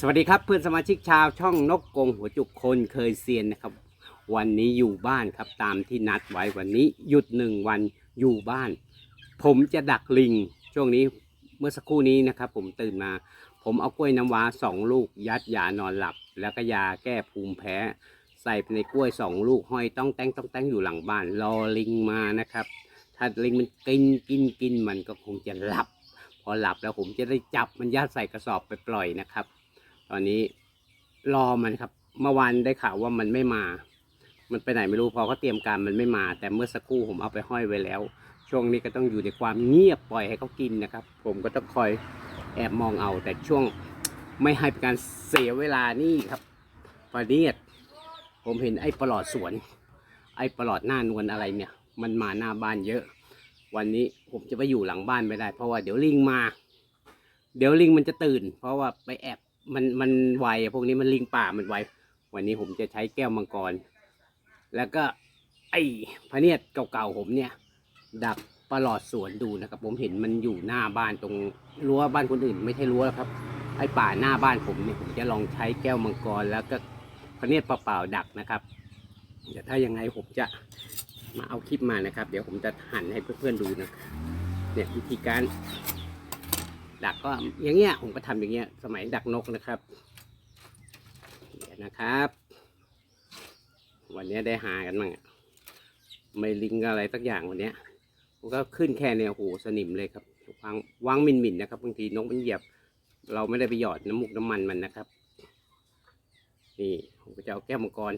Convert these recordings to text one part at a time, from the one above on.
สวัสดีครับเพื่อนสมาชิกชาวช่องนกกงหัวจุกคนเคยเซียนนะครับ วันนี้อยู่บ้านครับตามที่นัดไว้วันนี้หยุดหนึ่งวันอยู่บ้าน ผมจะดักลิง ช่วงนี้เมื่อสักครู่นี้นะครับ ผมตื่นมา ผมเอากล้วยน้ำว้าสองลูก ยัดยานอนหลับ แล้วก็ยาแก้ภูมิแพ้ ใส่ในกล้วยสองลูกห้อยต้องแต้งต้องแต้งอยู่หลังบ้าน รอลิงมานะครับถ้าลิงมันกินกินกินมันก็คงจะหลับ พอหลับแล้วผมจะได้จับมันยัดใส่กระสอบไปปล่อยนะครับ ตอนนี้รอมันครับ เมื่อวานได้ข่าวว่ามันไม่มา มันไปไหนไม่รู้พอเขาเตรียมการมันไม่มา แต่เมื่อสักครู่ผมเอาไปห้อยไว้แล้ว ช่วงนี้ก็ต้องอยู่ในความเงียบปล่อยให้เขากินนะครับ ผมก็ต้องคอยแอบมองเอา แต่ช่วงไม่ให้เป็นการเสียเวลานี่ครับปาเนียดผมเห็นไอ้ปลอดสวน ไอ้ปลอดหน้านวลอะไรเนี่ย มันมาหน้าบ้านเยอะ วันนี้ผมจะไปอยู่หลังบ้านไม่ได้ เพราะว่าเดี๋ยวลิงมา เดี๋ยวลิงมันจะตื่น เพราะว่าไปแอบ มันมันไวพวกนี้มันลิงป่ามันไววันนี้ผมจะใช้แก้วมังกร แล้วก็ ไอ้พะเนียดเก่าๆผมเนี่ย ดักปลอดสวนดูนะครับ ผมเห็นมันอยู่หน้าบ้านตรงรั้วบ้านคนอื่น ไม่ใช่รั้วแล้วครับ ไอ้ป่าหน้าบ้านผมเนี่ยผมจะลองใช้แก้วมังกร แล้วก็พะเนียดเปล่าๆดักนะครับเดี๋ยวถ้ายังไงผมจะมาเอาคลิปมานะครับ เดี๋ยวผมจะหันให้เพื่อนๆดูนะเนี่ยวิธีการ ดักก็อย่างเงี้ยผมก็ทำอย่างเงี้ย สมัยดักนกนะครับเดี๋ยนะครับ วันนี้ได้หากันมั่งไม่ลิงอะไรสักอย่างวันเนี้ยผมก็ขึ้นแค่เนี่ยโอ้โหสนิมเลยครับวางวางมินมินนะครับบางทีนกมันเหยียบ เราไม่ได้ไปหยอดน้ำมูกน้ำมันมันนะครับ นี่ผมก็จะเอาแก้วมังกร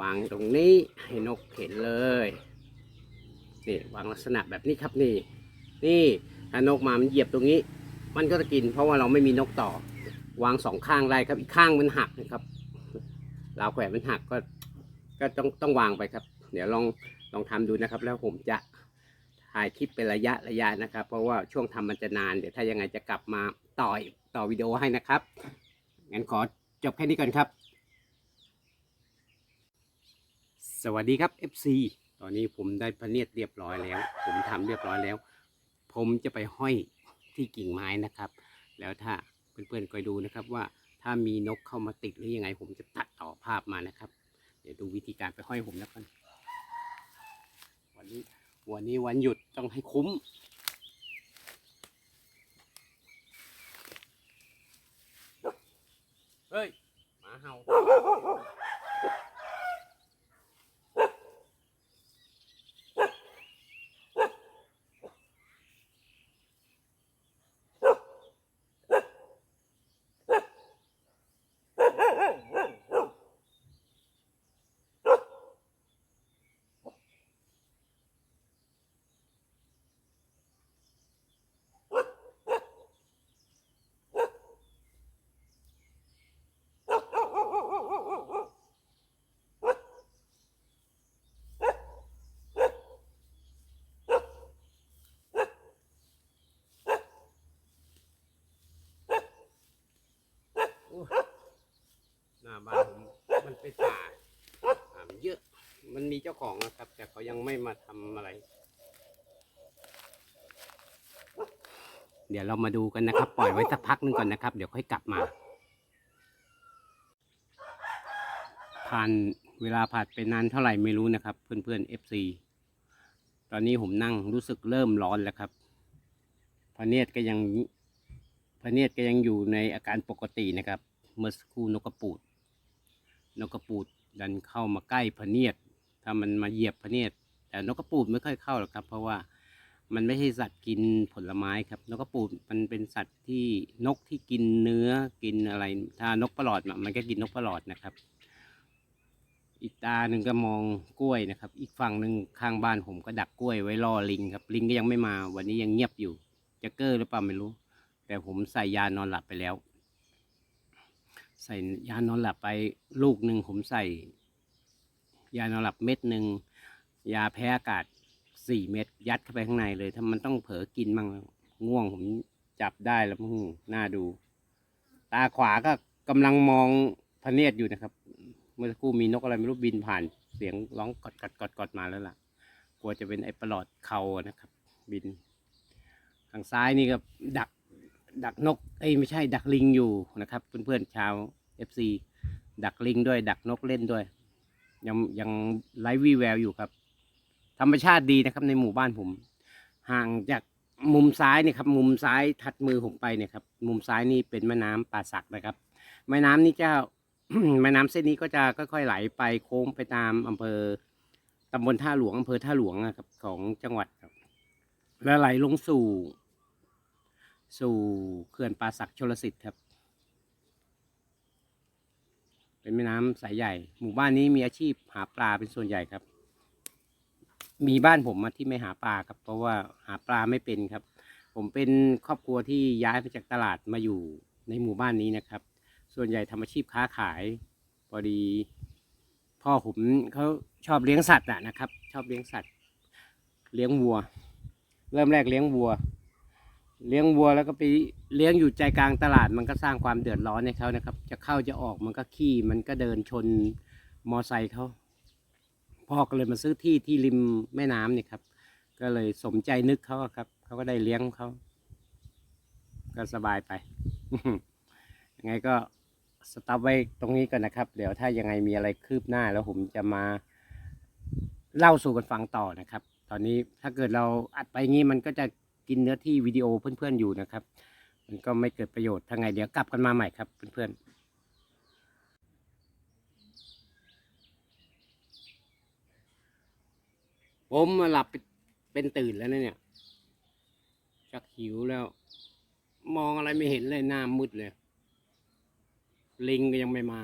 วางตรงนี้ให้นกเห็นเลยนี่วางลักษณะแบบนี้ครับนี่ นี่ถ้านกมามันเหยียบตรงนี้ มันก็จะกิน เพราะว่าเราไม่มีนกต่อ วางสองข้างได้ครับ อีกข้างมันหักนะครับราวแขวนมันหักก็ ก็ต้องต้องวางไปครับ เดี๋ยวลองลองทำดูนะครับ แล้วผมจะถ่ายคลิปเป็นระยะระยะนะครับ เพราะว่าช่วงทำมันจะนาน เดี๋ยวถ้ายังไงจะกลับมาต่อยต่อวิดีโอให้นะครับ งั้นขอจบแค่นี้ก่อนครับ สวัสดีครับ FC ตอนนี้ผมได้พเนียดเรียบร้อยแล้ว ผมทำเรียบร้อยแล้ว ผมจะไปห้อย ที่กิ่งไม้นะครับ แล้วถ้าเพื่อนๆคอยดูนะครับว่าถ้ามีนกเข้ามาติดหรือยังไง ผมจะตัดต่อภาพมานะครับ เดี๋ยวดูวิธีการไปห้อยผมแล้วกันวันนี้วันนี้วันหยุดต้องให้คุ้มเฮ้ยหมาเห่า โอ้หน้าบ้านผมมัน เป็นป่าป่ามันเยอะ มันมีเจ้าของนะครับ แต่เขายังไม่มาทำอะไร เดี๋ยวเรามาดูกันนะครับ ปล่อยไว้สักพักหนึงก่อนนะครับ เดี๋ยวค่อยกลับมา ผ่านเวลาผ่านไปนานเท่าไหร่ไม่รู้นะครับ เพื่อนๆ FC ตอนนี้ผมนั่งรู้สึกเริ่มร้อนแล้วครับพระเนตรก็ยังพระเนียดก็ยังอยู่ในอาการปกตินะครับ เมื่อสักครู่นกกระปูด นกกระปูดดันเข้ามาใกล้พเนียด ถ้ามันมาเหยียบพเนียด แต่นกกระปูดไม่ค่อยเข้าหรอกครับ เพราะว่ามันไม่ใช่สัตว์กินผลไม้ครับ นกกระปูดมันเป็นสัตว์ที่นกที่กินเนื้อกินอะไร ถ้านกประหลอดมันก็กินนกประหลอดนะครับ อีกตาหนึ่งก็มองกล้วยนะครับ อีกฝั่งหนึ่งข้างบ้านผมก็ดักกล้วยไว้ล่อลิงครับ ลิงก็ยังไม่มา วันนี้ยังเงียบอยู่ จะเก้อหรือเปล่าไม่รู้ แต่ผมใส่ยานอนหลับไปแล้ว ใส่ยานอนหลับไปลูกหนึ่งผมใส่ ยานอนหลับเม็ดหนึ่งยาแพ้อากาศสี่เม็ดยัดเข้าไปข้างในเลยถ้ามันต้องเผลอกินมั่งง่วงผมจับได้แล้วมึงน่าดู ตาขวาก็กำลังมองพะเนียอยู่นะครับ เมื่อสักครู่มีนกอะไรไม่รู้บินผ่าน เสียงร้องกอดกอดกอดกอดมาแล้วล่ะ กลัวจะเป็นไอ้ปลอดเขานะครับ บิน ทางซ้ายนี่ก็ดัก ดักนกเอ้ยไม่ใช่ดักลิงอยู่นะครับ เพื่อนๆชาว FC ดักลิงด้วย ดักนกเล่นด้วย ยังยังไร้วี่แววอยู่ครับ ธรรมชาติดีนะครับ ในหมู่บ้านผม ห่างจากมุมซ้ายนี่ครับ มุมซ้ายถัดมือผมไปเนี่ยครับ มุมซ้ายนี่เป็นแม่น้ำป่าสักนะครับ แม่น้ำนี่เจ้าแม่น้ำเส้นนี้ก็จะค่อยๆไหลไปโค้งไปตามอำเภอตำบลท่าหลวงอำเภอท่าหลวงนะครับของจังหวัดครับ แล้วไหลลงสู่ สู่เขื่อนป่าสักชลสิทธิ์ครับ เป็นแม่น้ำสายใหญ่ หมู่บ้านนี้มีอาชีพหาปลาเป็นส่วนใหญ่ครับ มีบ้านผมอะที่ไม่หาปลาครับ เพราะว่าหาปลาไม่เป็นครับ ผมเป็นครอบครัวที่ย้ายมาจากตลาดมาอยู่ในหมู่บ้านนี้นะครับ ส่วนใหญ่ทำอาชีพค้าขาย พอดี พ่อผมเขาชอบเลี้ยงสัตว์อะนะครับ ชอบเลี้ยงสัตว์ เลี้ยงวัว เริ่มแรกเลี้ยงวัว เลี้ยงวัวแล้วก็ไปเลี้ยงอยู่ใจกลางตลาด มันก็สร้างความเดือดร้อนให้เขานะครับ จะเข้าจะออกมันก็ขี้มันก็เดินชนมอไซค์เขาพ่อก็เลยมาซื้อที่ที่ริมแม่น้ำเนี่ยครับ ก็เลยสมใจนึกเขาอะครับเขาก็ได้เลี้ยงเขาก็สบายไปยังไงก็สต็อปไว้ตรงนี้ก่อนนะครับ เดี๋ยวถ้ายังไงมีอะไรคืบหน้าแล้วผมจะมาเล่าสู่กันฟังต่อนะครับ ตอนนี้ถ้าเกิดเราอัดไปงี้มันก็จะ กินเนื้อที่วิดีโอเพื่อนๆอยู่นะครับ มันก็ไม่เกิดประโยชน์ถ้าไงเดี๋ยวกลับกันมาใหม่ครับเพื่อนๆผมมาหลับเป็นตื่นแล้วนะเนี่ยชักหิวแล้ว มองอะไรไม่เห็นเลยหน้ามืดเลย ลิงก็ยังไม่มา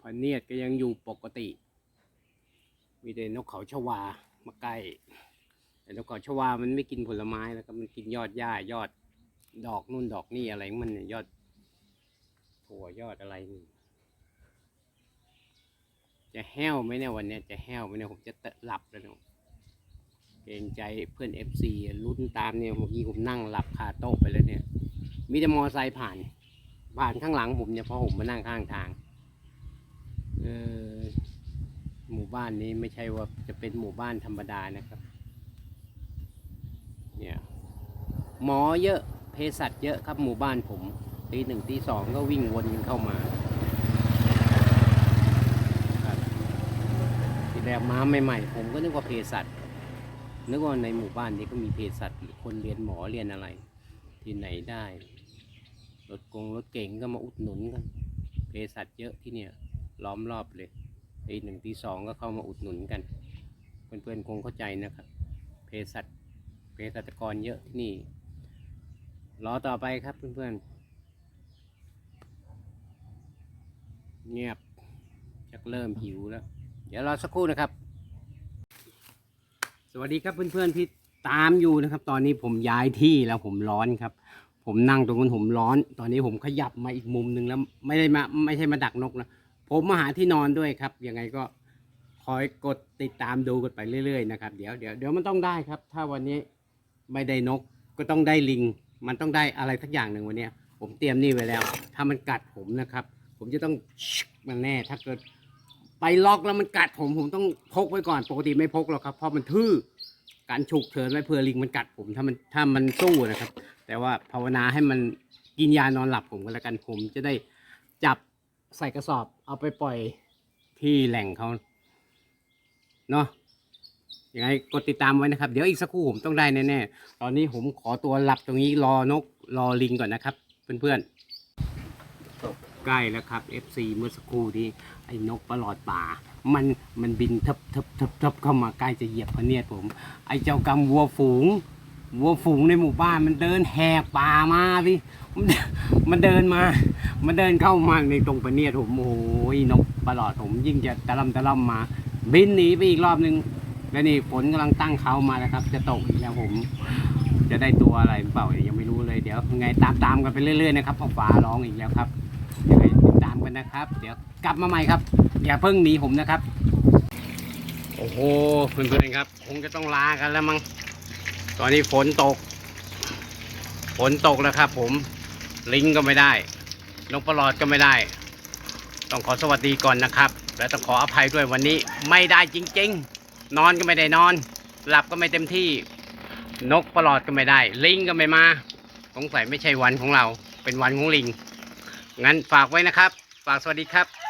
พะเนียดก็ยังอยู่ปกติ มีแต่นกเขาชวามาใกล้ แต่นกเขาชวามันไม่กินผลไม้แล้วก็มันกินยอดหญ้ายอดดอกนู่นดอกนี่อะไรมันเนี่ยยอดถั่วยอดอะไรนี่จะแห้วไหมเนี่ยวันเนี้ยจะแห้วไหมเนี่ยผมจะตะหลับแล้วเนาะเกรงใจเพื่อนเอฟซีลุ้นตามเนี่ยเมื่อกี้ผมนั่งหลับคาโต๊ะไปแล้วเนี่ย มีแต่มอไซค์ผ่าน ผ่านข้างหลังผมเนี่ยเพราะผมมานั่งข้างทางเออหมู่บ้านนี้ไม่ใช่ว่าจะเป็นหมู่บ้านธรรมดานะครับ เนี่ยหมอเยอะเภสัชเยอะครับหมู่บ้านผมตีหนึ่งตีสองก็วิ่งวนกันเข้ามาทีแรกมาใหม่ๆผมก็นึกว่าเภสัชนึกว่าในหมู่บ้านนี้ก็มีเภสัชคนเรียนหมอเรียนอะไร ที่ไหนได้รถกงรถเก่งก็มาอุดหนุนกันเภสัชเยอะที่เนี่ยล้อมรอบเลยตีหนึ่งตีสองก็เข้ามาอุดหนุนกัน เพื่อนๆคงเข้าใจนะครับเภสัช เภสัชกรเยอะที่นี่ รอต่อไปครับเพื่อนๆ เงียบชักเริ่มหิวแล้ว เดี๋ยวรอสักครู่นะครับ สวัสดีครับเพื่อนๆที่ตามอยู่นะครับ ตอนนี้ผมย้ายที่แล้วผมร้อนครับ ผมนั่งตรงนั้นผมร้อน ตอนนี้ผมขยับมาอีกมุมหนึ่งแล้วไม่ได้มาไม่ใช่มาดักนกนะผมมาหาที่นอนด้วยครับยังไงก็คอยกดติดตามดูกันไปเรื่อยๆนะครับ เดี๋ยวเดี๋ยวเดี๋ยวมันต้องได้ครับ ถ้าวันนี้ ไม่ได้นกก็ต้องได้ลิง มันต้องได้อะไรสักอย่างหนึ่งวันนี้ผมเตรียมนี่ไว้แล้ว ถ้ามันกัดผมนะครับ ผมจะต้องมันแน่ถ้าเกิดไปล็อกแล้วมันกัดผมผมต้องพกไว้ก่อนปกติไม่พกหรอกครับเพราะมันทื่อการฉุกเฉินไว้เผื่อลิงมันกัดผมถ้ามันถ้ามันสู้นะครับ แต่ว่าภาวนาให้มันกินยานอนหลับผมก็แล้วกันผมจะได้จับใส่กระสอบเอาไปปล่อยที่แหล่งเขาเนาะ ยังไงกดติดตามไว้นะครับ เดี๋ยวอีกสักครู่ผมต้องได้แน่ๆตอนนี้ผมขอตัวหลับตรงนี้รอนกรอลิงก่อนนะครับ เพื่อนๆใกล้แล้วครับ FC เมื่อสักครู่นี้ไอ้นกประหลอดป่า มันมันบินทับทับทับทับเข้ามาใกล้จะเหยียบพเนียดผม ไอ้เจ้ากำวัวฝูงวัวฝูงในหมู่บ้านมันเดินแหกป่ามาสิมันมันเดินมา มันเดินเข้ามาในตรงพะเนียดผมโอ้ยนกประหลอดผมยิ่งจะตะล่ำตะล่ำมา บินหนีไปอีกรอบนึง แล้วนี่ฝนกำลังตั้งเขามาแล้วครับ จะตกอีกแล้วผม จะได้ตัวอะไรหรือเปล่ายังไม่รู้เลยเดี๋ยวยังไงตามตามกันไปเรื่อยๆนะครับเพราะฟ้าร้องอีกแล้วครับยังไงติดตามกันนะครับ เดี๋ยวกลับมาใหม่ครับ อย่าเพิ่งหนีผมนะครับ โอ้โหเพื่อนๆครับ คงจะต้องลากันแล้วมั้งตอนนี้ฝนตก ฝนตกแล้วครับ ผมลิงก็ไม่ได้นกประหลอดก็ไม่ได้ ต้องขอสวัสดีก่อนนะครับ และต้องขออภัยด้วยวันนี้ไม่ได้จริง ๆ นอนก็ไม่ได้นอน หลับก็ไม่เต็มที่ นกประหลอดก็ไม่ได้ ลิงก็ไม่มาสงสัยไม่ใช่วันของเรา เป็นวันของลิง งั้นฝากไว้นะครับ ฝากสวัสดีครับ